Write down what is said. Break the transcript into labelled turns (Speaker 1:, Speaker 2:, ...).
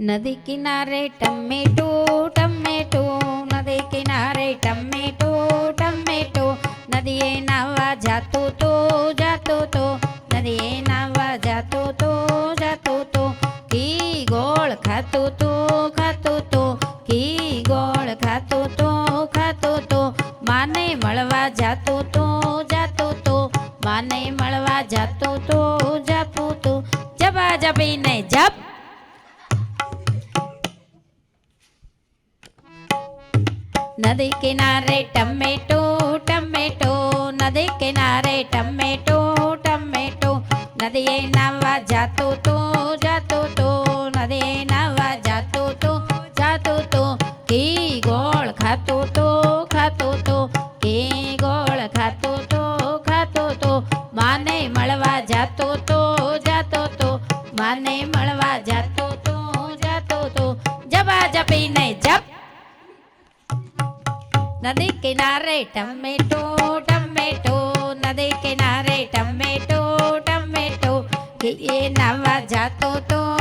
Speaker 1: નદી કિનારે tomato tomato નદી કિનારે ટમેટો ટમેટો નદીએ નાવા જાતો તો જાતો તો નદીએ નાવા જાતો તો જાતો તો ઘી ગોળ ખાતો તો ખાતો તો ઘી ગોળ ખાતો તો ખાતો તો માને મળવા જાતો તો જાતો તો માને મળવા જાતો તો જાતો તો જબા જબીને જપ નદી કિનારે ટમેટો ટમેટો. નદી કિનારે ટમેટો ટમેટો. નદીએ નાવા જાતો તો જાતો તો. નદીએ નાવા જાતો તો જાતો તો. ઘી ગોળ ખાતો તો ખાતો તો. ઘી ગોળ ખાતો તો ખાતો તો. માને મળવા જાતો તો જાતો તો. માને મળવા જાતો જાતો नदी किनारे टमेटो टमेटो। नदी किनारे टमेटो टमेटो। ये नवा जातो तो